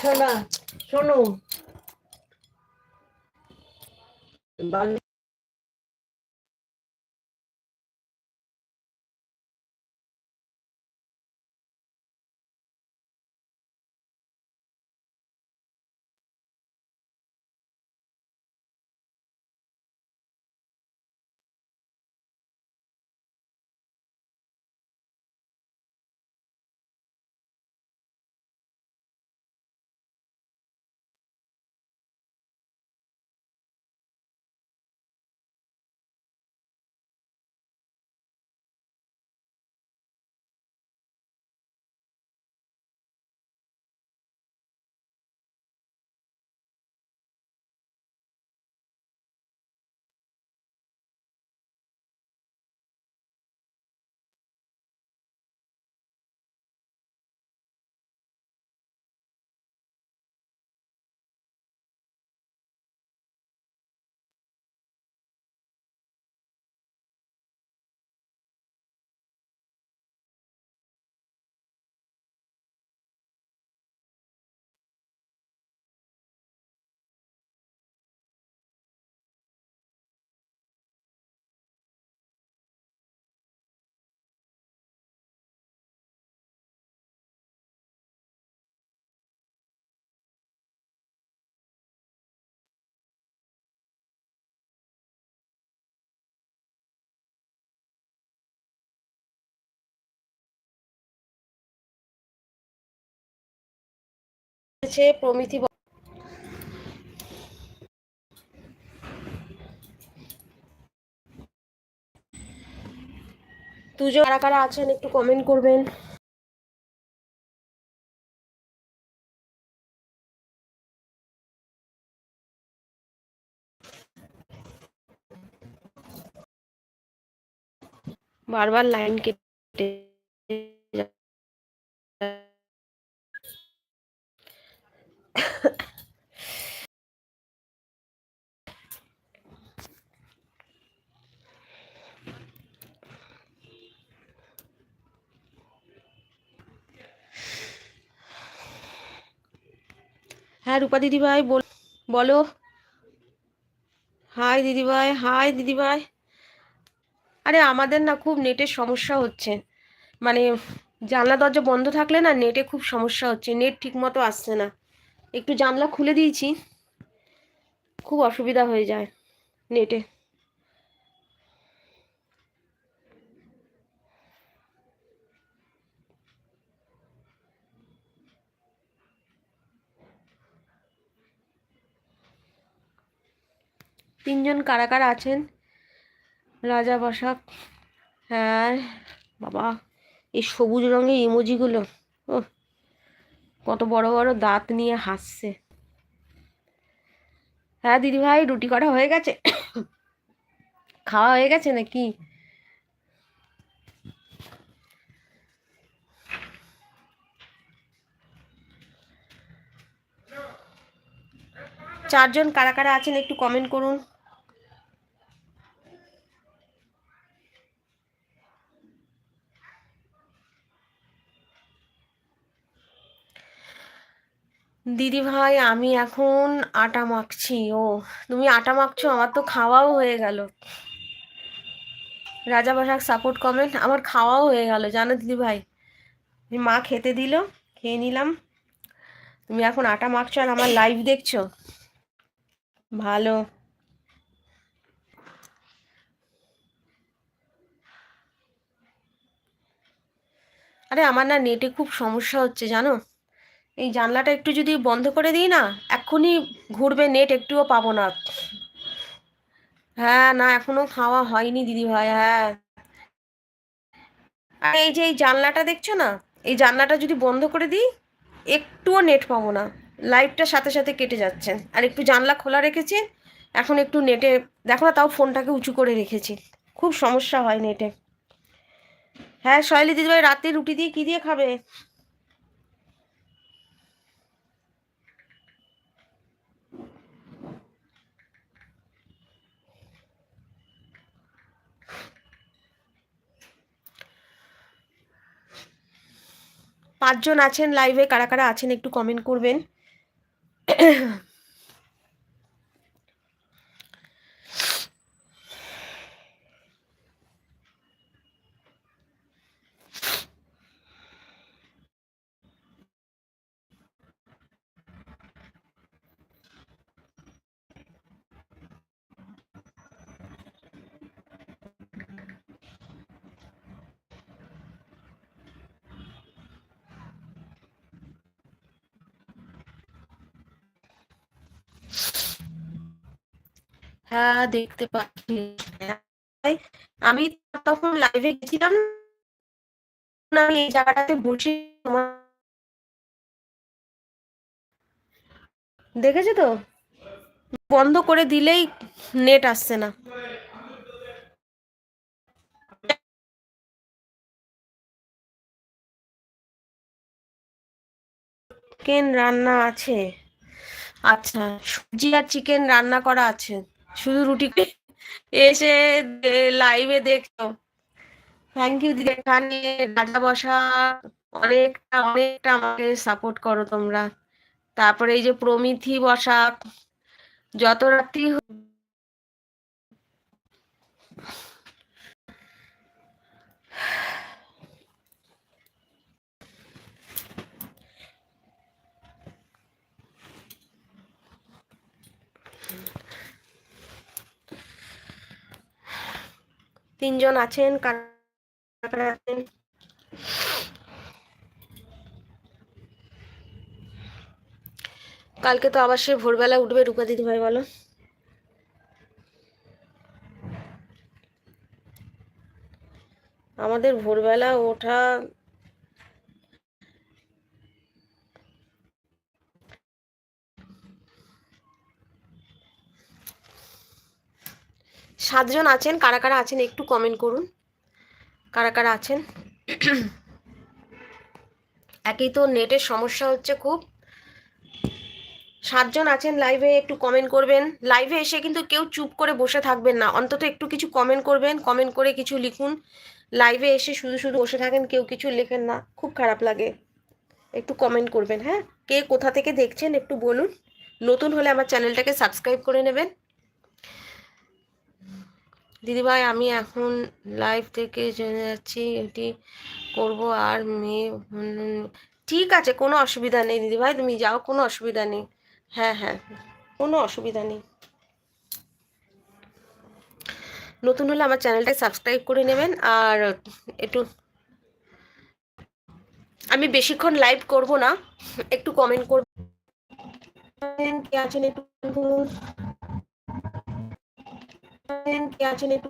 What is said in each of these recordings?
শোনা শোনো। বালি আছে প্রমিতি দুজন কারা কারা আছেন একটু কমেন্ট করবেন বারবার লাইন কেটে। হ্যাঁ রূপা দিদি ভাই বল। হাই দিদি ভাই হাই দিদি ভাই আরে, আমাদের না খুব নেটের সমস্যা হচ্ছে। মানে জানলা দরজা বন্ধ থাকলে না নেটে খুব সমস্যা হচ্ছে। নেট ঠিক মতো আসছে না। একটু জানলা খুলে দিয়েছি। খুব অসুবিধা হয়ে যায় নেটে। তিনজন কারা কারা আছেন? রাজা বসাক হ্যাঁ বাবা, এই সবুজ রঙের ইমোজিগুলো ও কত বড় বড় দাঁত নিয়ে হাসছে। হ্যাঁ দিদি ভাই রুটি করা হয়ে গেছে? খাওয়া হয়ে গেছে নাকি? চারজন কারা কারা আছেন একটু কমেন্ট করুন। দিদি ভাই, আমি এখন আটা মাখছি। ও, তুমি আটা মাখছো, আমার তো খাওয়াও হয়ে গেল। রাজা বাসাক সাপোর্ট কমেন্ট আমার খাওয়াও হয়ে গেল। জানো দিদি ভাই মা খেতে দিল, খেয়ে নিলাম। তুমি এখন আটা মাখছো আর আমার লাইভ দেখছ? ভালো। আরে, আমার না নেটে খুব সমস্যা হচ্ছে, জানো? এই জানলাটা একটু যদি বন্ধ করে দিই না, এক্ষুনি ঘুরবে নেট, একটুও পাবো না। হ্যাঁ না, এখনও খাওয়া হয়নি দিদি ভাই হ্যাঁ। আর এই যে এই জানলাটা দেখছ না, এই জানলাটা যদি বন্ধ করে দিই, একটুও নেট পাবো না। লাইভটার সাথে সাথে কেটে যাচ্ছে। আর একটু জানলা খোলা রেখেছি, এখন একটু নেটে, দেখো না, তাও ফোনটাকে উঁচু করে রেখেছি। খুব সমস্যা হয় নেটে। হ্যাঁ শৈলী দিদিভাই, রাতে রুটি দিয়ে কী দিয়ে খাবে? পাঁচজন আছেন লাইভে কারা কারা আছেন একটু কমেন্ট করবেন। হ্যাঁ দেখতে পাচ্ছি। আমি তখন লাইভে গেছিলাম। আমি এই জায়গাটাতে বসে দেখেছ তো? বন্ধ করে দিলেই নেট আসছে না। চিকেন রান্না আছে। আচ্ছা সবজি আর চিকেন রান্না করা আছে। শুধু রুটি এসে লাইভে দেখছ। থ্যাংক ইউ দিদি। এখানে রাজা বসা, অনেকটা অনেকটা আমাকে সাপোর্ট করো তোমরা। তারপরে এই যে প্রমিথি বসা, যত রাত্রি তিনজন আছেন, কারা আছেন? কালকে তো আবার সে ভোরবেলা উঠবে, রূপা দিদি ভাই বলো। আমাদের ভোরবেলা ওঠা সাতজন আছেন, কারা কারা আছেন একটু কমেন্ট করুন। কারা কারা আছেন? একই তো নেটের সমস্যা হচ্ছে খুব। সাতজন আছেন লাইভে একটু কমেন্ট করবেন। লাইভে এসে কিন্তু কেউ চুপ করে বসে থাকবেন না। অন্তত একটু কিছু কমেন্ট করবেন কমেন্ট করে কিছু লিখুন। লাইভে এসে শুধু শুধু বসে থাকেন, কেউ কিছু লেখেন না। খুব খারাপ লাগে। একটু কমেন্ট করবেন হ্যাঁ? কে কোথা থেকে দেখছেন একটু বলুন। নতুন হলে আমার চ্যানেলটাকে সাবস্ক্রাইব করে নেবেন। দিদিভাই, আমি এখন লাইভ থেকে জেনে যাচ্ছি এটি করব আর মেয়ে ঠিক আছে, কোনো অসুবিধা নেই দিদিভাই, তুমি যাও, কোনো অসুবিধা নেই। হ্যাঁ হ্যাঁ কোনো অসুবিধা নেই। নতুন হলে আমার চ্যানেলটাকে সাবস্ক্রাইব করে নেবেন আর একটু, আমি বেশিক্ষণ লাইভ করব না, একটু কমেন্ট করবেন। কে আছেন একটু কে আছেন একটু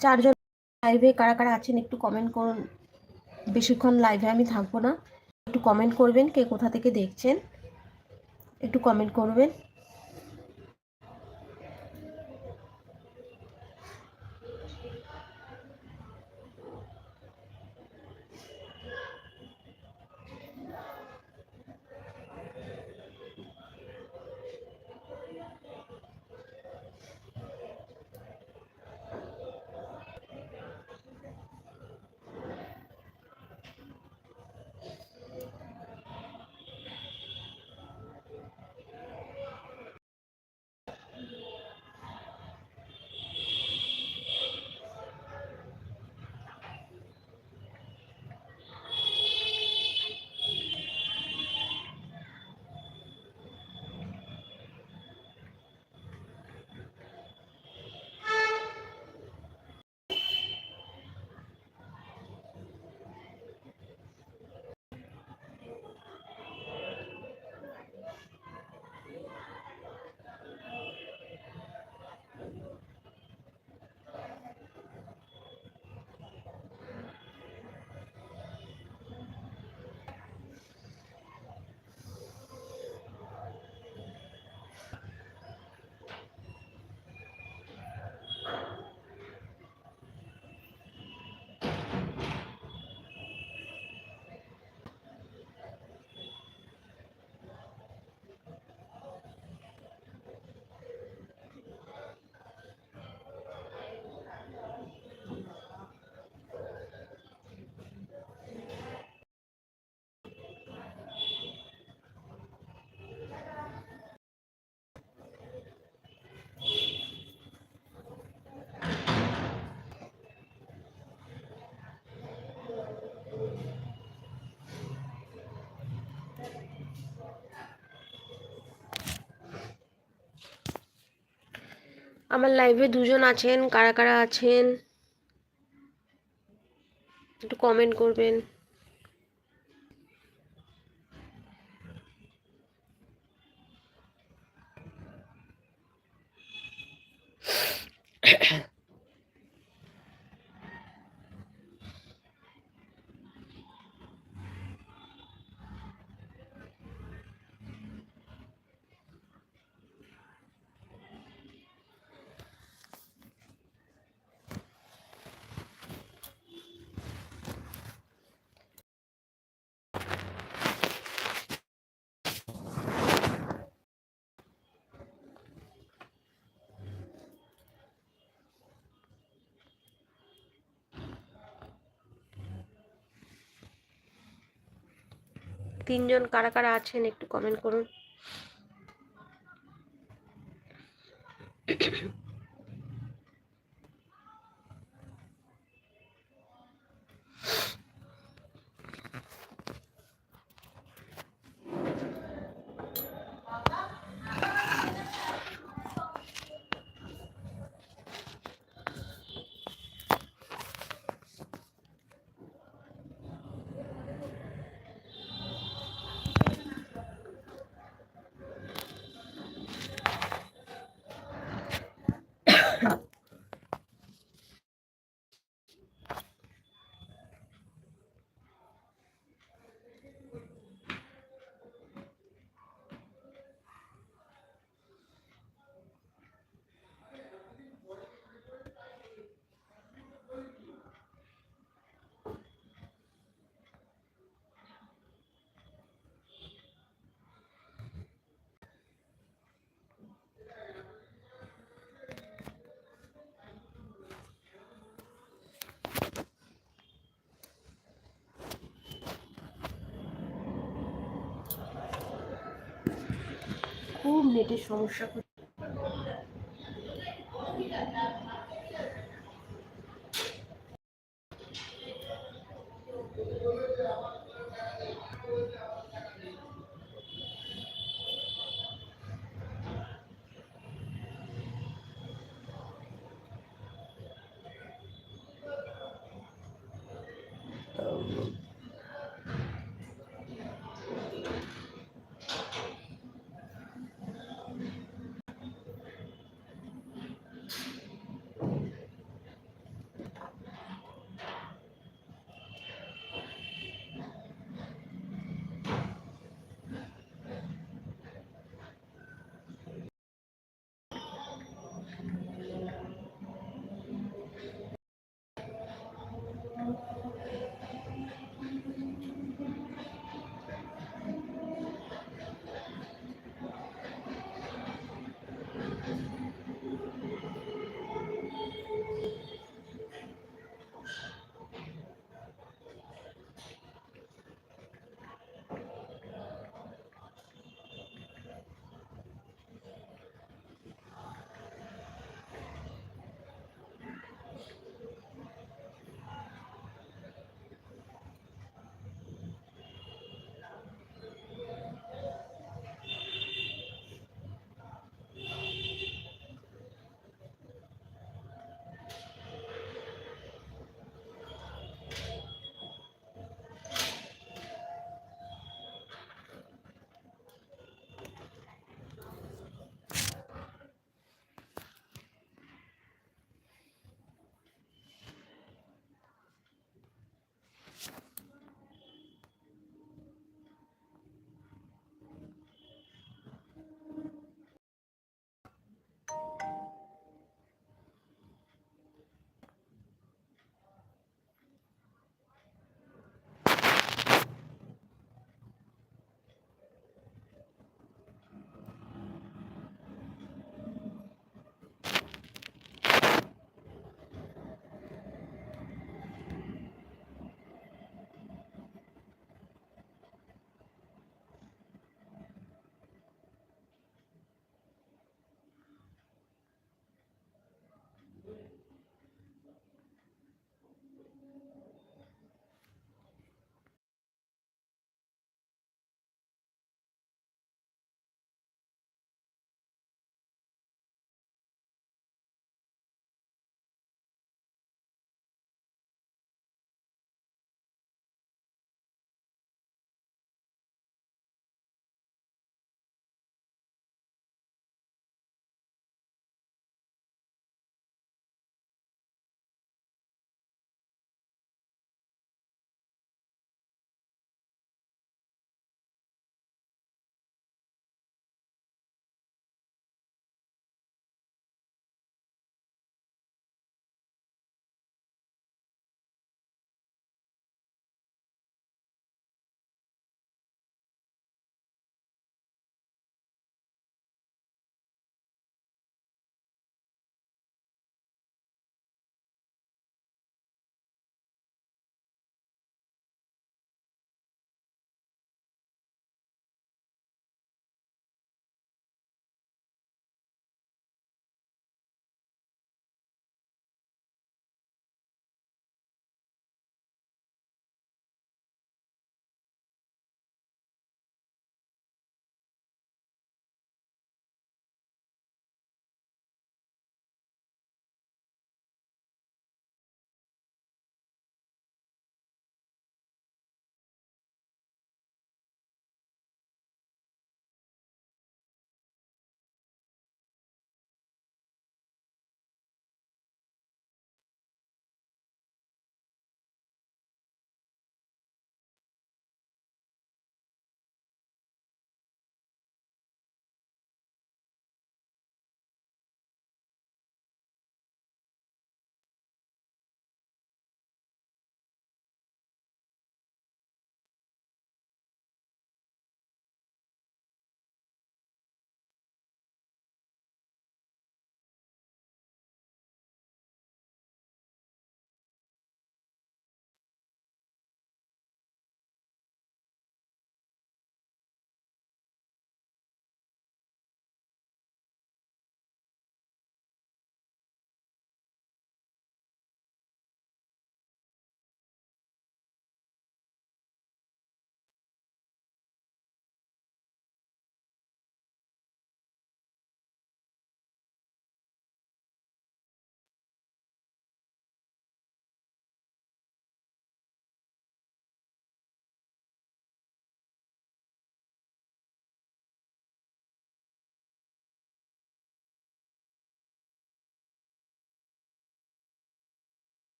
চারজন লাইভে কারা কারা আছেন একটু কমেন্ট করুন। বেশিক্ষণ লাইভে আমি থাকব না। একটু কমেন্ট করবেন কে কোথা থেকে দেখছেন। একটু কমেন্ট করবেন। আমার লাইভে দুজন আছেন কারা কারা আছেন? একটু কমেন্ট করবেন। তিনজন কারা কারা আছেন একটু কমেন্ট করুন। খুব নেটের সমস্যা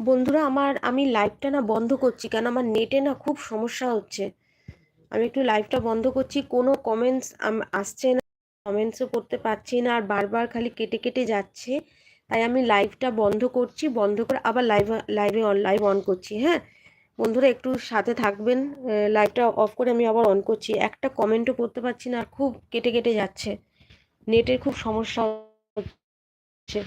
বন্ধুরা, আমার, আমি লাইভটা না বন্ধ করছি কেন? আমার নেটে না খুব সমস্যা হচ্ছে। আমি একটু লাইভটা বন্ধ করছি, কোনো কমেন্টস আসছে না কমেন্টসও করতে পারছি না, আর বারবার খালি কেটে কেটে যাচ্ছে। তাই আমি লাইভটা বন্ধ করছি, বন্ধ করে আবার লাইভ লাইভে অন লাইভ অন করছি হ্যাঁ? বন্ধুরা, একটু সাথে থাকবেন। লাইভটা অফ করে আমি আবার অন করছি। একটা কমেন্টও করতে পারছি না, আর খুব কেটে কেটে যাচ্ছে। নেটের খুব সমস্যা হচ্ছে।